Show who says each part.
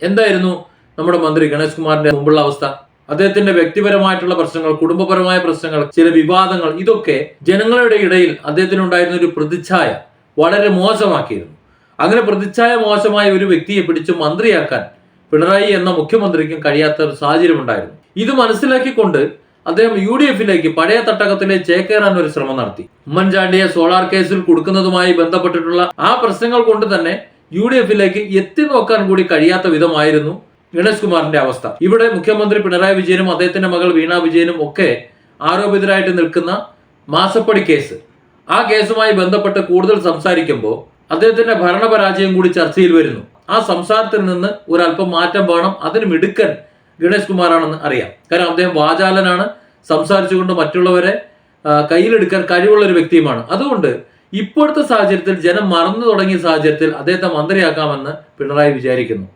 Speaker 1: എന്തായിരുന്നു നമ്മുടെ മന്ത്രി ഗണേഷ് കുമാറിന്റെ മുമ്പുള്ള അവസ്ഥ? അദ്ദേഹത്തിന്റെ വ്യക്തിപരമായിട്ടുള്ള പ്രശ്നങ്ങൾ കുടുംബപരമായ പ്രശ്നങ്ങൾ ചില വിവാദങ്ങൾ ഇതൊക്കെ ജനങ്ങളുടെ ഇടയിൽ അദ്ദേഹത്തിനുണ്ടായിരുന്ന ഒരു പ്രതിച്ഛായ വളരെ മോശമാക്കിയിരുന്നു. അങ്ങനെ പ്രതിച്ഛായ മോശമായ ഒരു വ്യക്തിയെ പിടിച്ച് മന്ത്രിയാക്കാൻ പിണറായി എന്ന മുഖ്യമന്ത്രിക്കും കഴിയാത്ത ഒരു സാഹചര്യം ഉണ്ടായിരുന്നു ഇത് മനസ്സിലാക്കിക്കൊണ്ട് അദ്ദേഹം യു ഡി എഫിലേക്ക് പഴയ തട്ടകത്തിലേക്ക് ചേക്കേറാൻ ഒരു ശ്രമം നടത്തി. ഉമ്മൻചാണ്ടിയെ സോളാർ കേസിൽ കൊടുക്കുന്നതുമായി ബന്ധപ്പെട്ടിട്ടുള്ള ആ പ്രശ്നങ്ങൾ കൊണ്ട് തന്നെ യു ഡി എഫിലേക്ക് എത്തി നോക്കാൻ കൂടി കഴിയാത്ത വിധമായിരുന്നു ഗണേഷ് കുമാറിന്റെ അവസ്ഥ. ഇവിടെ മുഖ്യമന്ത്രി പിണറായി വിജയനും അദ്ദേഹത്തിന്റെ മകൾ വീണ വിജയനും ഒക്കെ ആരോപിതരായിട്ട് നിൽക്കുന്ന മാസപ്പടി കേസ്. ആ കേസുമായി ബന്ധപ്പെട്ട് കൂടുതൽ സംസാരിക്കുമ്പോൾ അദ്ദേഹത്തിന്റെ ഭരണപരാജയം കൂടി ചർച്ചയിൽ വരുന്നു. ആ സംസാരത്തിൽ നിന്ന് ഒരല്പം മാറ്റം വേണം അതിന് മിടുക്കൻ ഗണേഷ് കുമാറാണെന്ന് അറിയാം. കാരണം അദ്ദേഹം വാചാലനാണ് സംസാരിച്ചുകൊണ്ട് മറ്റുള്ളവരെ കയ്യിലെടുക്കാൻ കഴിവുള്ള ഒരു വ്യക്തിയുമാണ്. അതുകൊണ്ട് ഇപ്പോഴത്തെ സാഹചര്യത്തിൽ ജനം മറന്നു തുടങ്ങിയ സാഹചര്യത്തിൽ അദ്ദേഹത്തെ മന്ത്രിയാക്കാമെന്ന് പിണറായി വിചാരിക്കുന്നു.